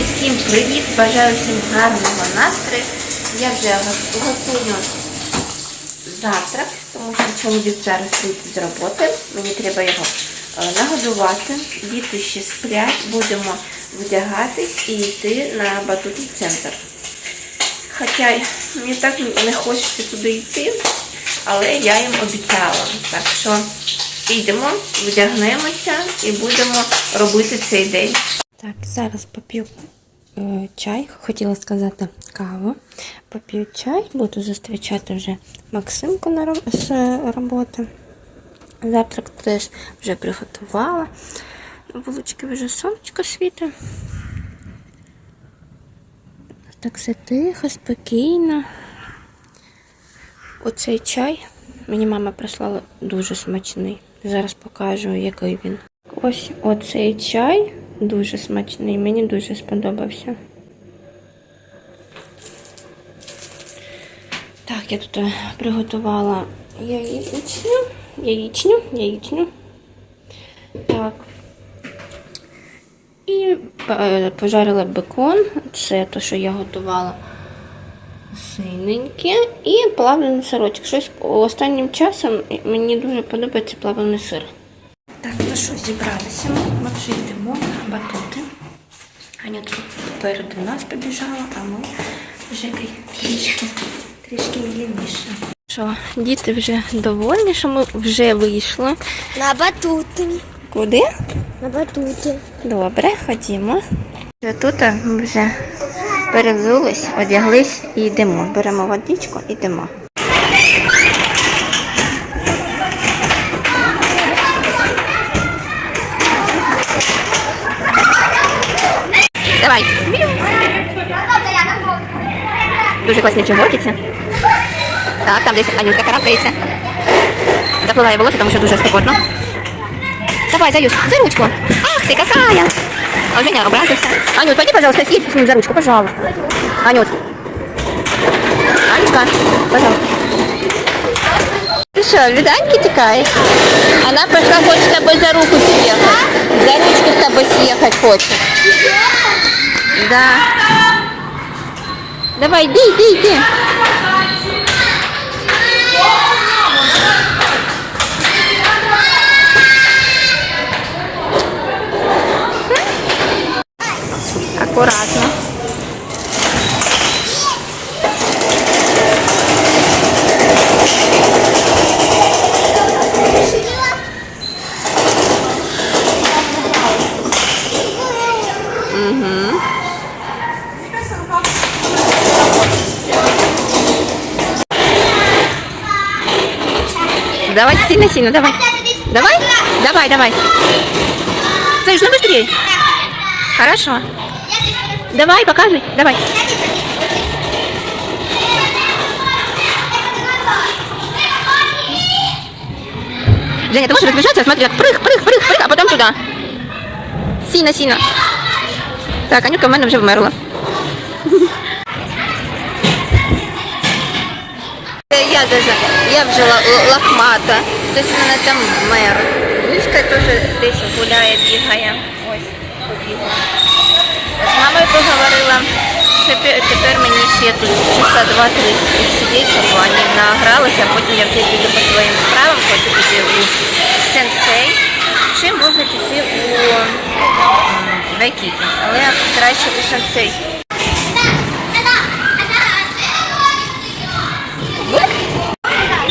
Усім привіт! Бажаю всім гарного настрою. Я вже готую завтрак, тому що чоловік зараз вийде з роботи. Мені треба його е, нагодувати. Діти ще сплять, будемо вдягатись і йти на батутний центр. Хоча мені так не хочеться туди йти, але я їм обіцяла. Так що йдемо, вдягнемося і будемо робити цей день. Так, зараз поп'ю е, чай, хотіла сказати каву. Поп'ю чай, буду зустрічати вже Максимку на роб- з роботи. Завтрак теж вже приготувала. На вулички вже сонечко світить. Так все тихо, спокійно. Оцей чай мені мама прислала дуже смачний. Зараз покажу, який він. Ось оцей чай дуже смачний, мені дуже сподобався. Так, я тут е, приготувала яєчню, яєчню, яєчню. Так. І е, пожарила бекон. Це те, що я готувала синеньке. І плавлений сирочок. Щось останнім часом мені дуже подобається плавлений сир. Так, ну що, зібралися ми. Ми вже йдемо на батути. Аня тут попереду нас побіжала, а ми вже трішки, трішки медленніше. Що, діти вже довольні, що ми вже вийшли. На батути. Куди? На батути. Добре, ходімо. Тут ми вже перевзулись, одяглись і йдемо. Беремо водичку і йдемо. Давай. Дуже класні чоботиці. Так, там десь Анютка карабкається. Запливає волосся, тому що дуже спекотно. Давай, Заюш, за ручку. Ах ты какая! А Женя обрадовался. Анют, пойди, пожалуйста, съедь с ним за ручку, пожалуйста. Анют. Анечка, пожалуйста. Ты что, Люданьки текаешь? Она пошла, хочет с тобой за руку съехать. За ручку с тобой съехать хочет. Да. Давай, иди, иди, иди. Аккуратно. Давай сильно-сильно, давай. Давай, давай, давай. Слышь, ну быстрее. Хорошо. Давай, показывай, давай. Женя, ты можешь разбежаться, смотри, так прыг, прыг, прыг, прыг, а потом туда. Сильно, сильно. Так, Анютка в мене вже вмерла. Я даже, я вже лохмата, хтось в мене там вмер. Мишка теж десь гуляє, бігає. Ось, побігла. З мамою поговорила, що тепер мені ще тут часа два-три сидіти, щоб вони награлися, а потім я вже піду по своїм справам, хочу піти у сенсей. Чи можна піти у м, але краще у сенсей.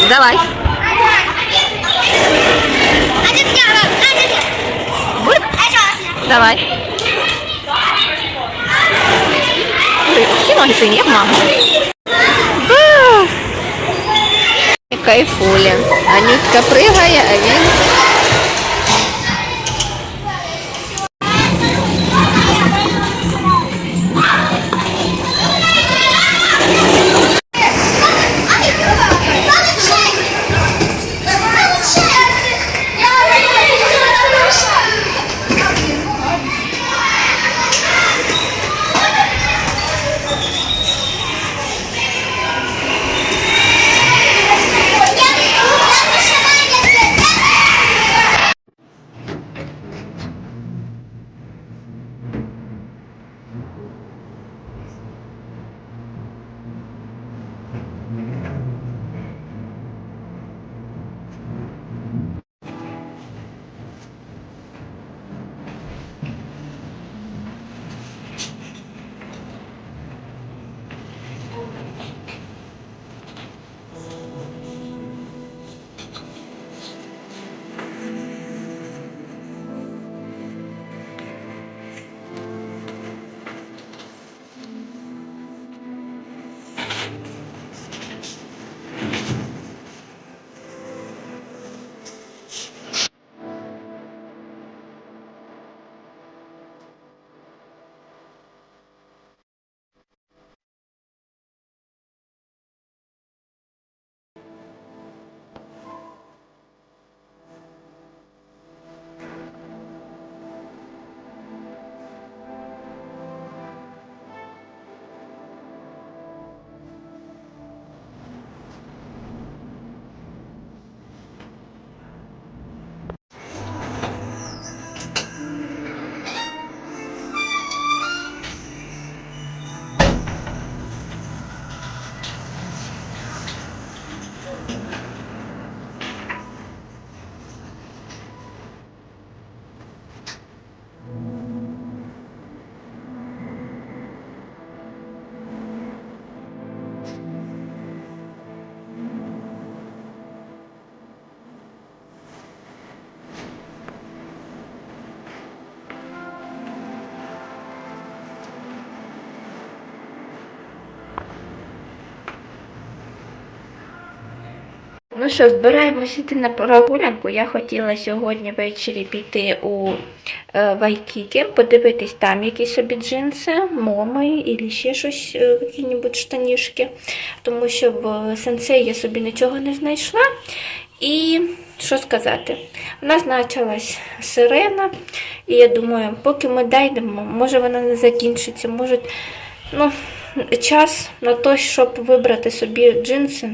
Давай. Давай. Ой, Всі ноги сині, як мама. А! Кайфуля. Анютка пригає, а він. Ну що, збираємося йти на прогулянку. Я хотіла сьогодні ввечері піти у е, Вайкікі, подивитись там якісь собі джинси, моми і ще щось, е, які-небудь штанішки. Тому що в сенсей я собі нічого не знайшла. І що сказати? У нас почалась сирена, і я думаю, поки ми дійдемо, може вона не закінчиться, може ну, час на те, щоб вибрати собі джинси.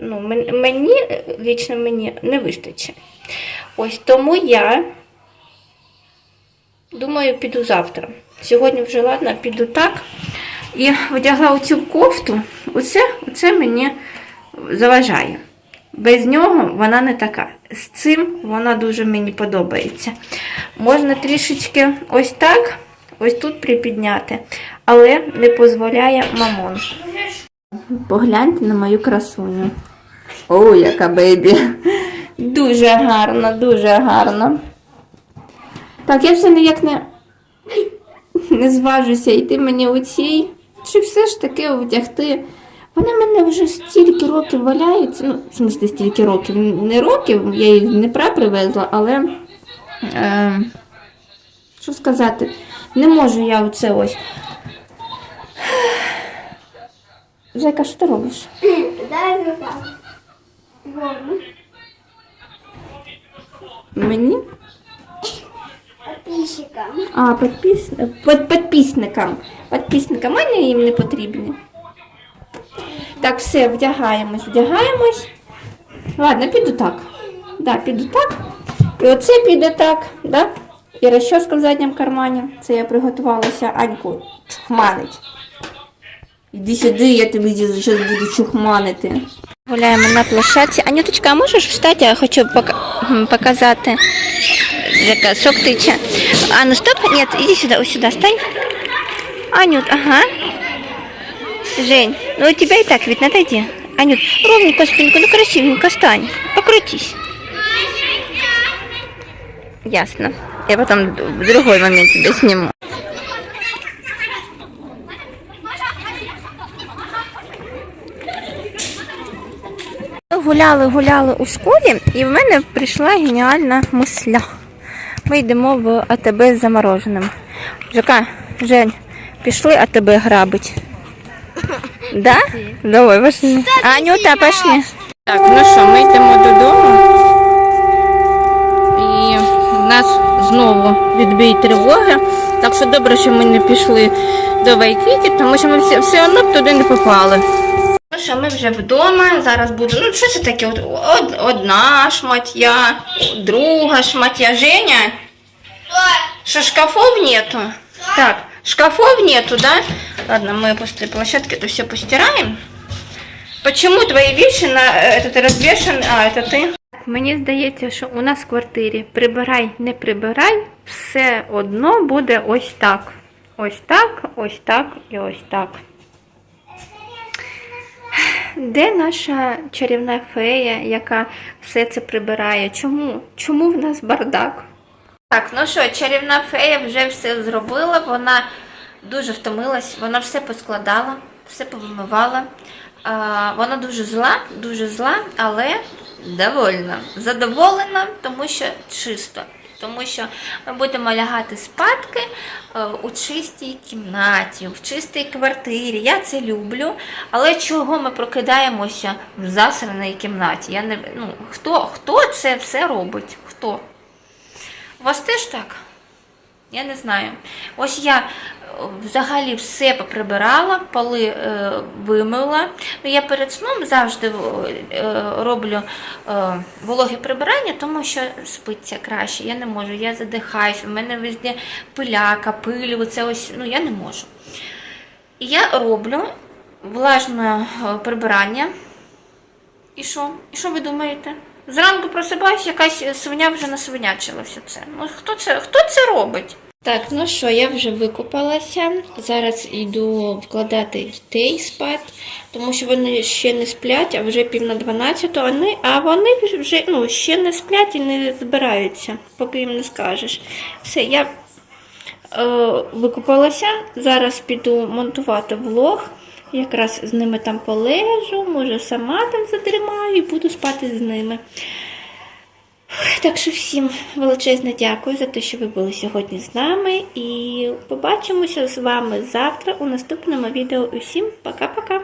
Ну, мені, лічно мені не вистачить. Ось тому я думаю, піду завтра. Сьогодні вже ладно, піду так. І вдягла оцю кофту. Оце, оце мені заважає. Без нього вона не така. З цим вона дуже мені подобається. Можна трішечки ось так, ось тут припідняти, але не дозволяє мамон. Погляньте на мою красуню. О, яка бейбі. Дуже гарно, дуже гарно. Так, я все ніяк не, не зважуся йти мені у цій. Чи все ж таки вдягти. Вона мене вже стільки років валяється. Ну, в смысле, стільки років. Не років, я її з Дніпра привезла, але. Е, що сказати? Не можу я оце ось. Зайка, що ти робиш? Дай рука. Мені? Подписчикам. А, підпис... под... підписникам. Підписникам, не їм не потрібні. Так, все, вдягаємось, вдягаємось. Ладно, піду так. Да, піду так. І оце піде так, да? І розчоска в задньому кармані. Це я приготувалася Аньку чухманить. Іди сюди, я тобі зараз буду чухманити. Гуляємо на площадці. Анюточка, а можеш встати? Я хочу м, показати. Яка сок тече. А, ну стоп, нет, иди сюда, вот сюда, стань. Анют, ага. Жень, ну у тебя и так видно, отойди. Анют, ровненько спинку, ну красивенько стань. Покрутись. Ясно. Я потом в другой момент тебя сниму. Гуляли, гуляли у школі, і в мене прийшла геніальна мисля. Ми йдемо в АТБ з замороженим. Жака, Жень, пішли АТБ грабить. Да? Давай, пошли. Анюта, пошли. Так, ну що, ми йдемо додому. І в нас знову відбій тривоги. Так що добре, що ми не пішли до Вайкікі, тому що ми все, все одно б туди не попали Ну що, ми вже вдома. Зараз буду. Ну, що це таке? От, од- одна шматья, друга шматья. Женя? Что, шкафов нету? Так, шкафов нету, да? Ладно, мы после площадки это все постираем. Почему твої вещи на э, этот развешен, а это ти? Мені здається, що у нас в квартирі прибирай, не прибирай, все одно буде ось так. Ось так, ось так і ось так. Де наша чарівна фея, яка все це прибирає? Чому? Чому в нас бардак? Так, ну що, чарівна фея вже все зробила, вона дуже втомилась, вона все поскладала, все повимивала. Вона дуже зла, дуже зла, але довольна. Задоволена, тому що чисто. Тому що ми будемо лягати спадки е, у чистій кімнаті, в чистій квартирі. Я це люблю. Але чого ми прокидаємося в засраній кімнаті? Я не ну, хто, хто це все робить? Хто? У вас теж так? Я не знаю. Ось я взагалі все поприбирала, поли е, вимила. Ну, я перед сном завжди е, роблю е, вологе прибирання, тому що спиться краще. Я не можу, я задихаюсь, у мене везде пиляка, пилю, це ось, ну я не можу. Я роблю влажне е, прибирання. І що? І що ви думаєте? Зранку просипаюсь, якась свиня вже насвинячила все це. Ну хто це, хто це робить? Так, ну що, я вже викупалася. Зараз йду вкладати дітей спати, тому що вони ще не сплять, а вже пів на 12, вони, а вони вже ну, ще не сплять і не збираються, поки їм не скажеш. Все, я е, викупалася. Зараз піду монтувати влог. Якраз з ними там полежу, може сама там задрімаю і буду спати з ними. Так що всім величезне дякую за те, що ви були сьогодні з нами. І побачимося з вами завтра у наступному відео. Усім пока-пока!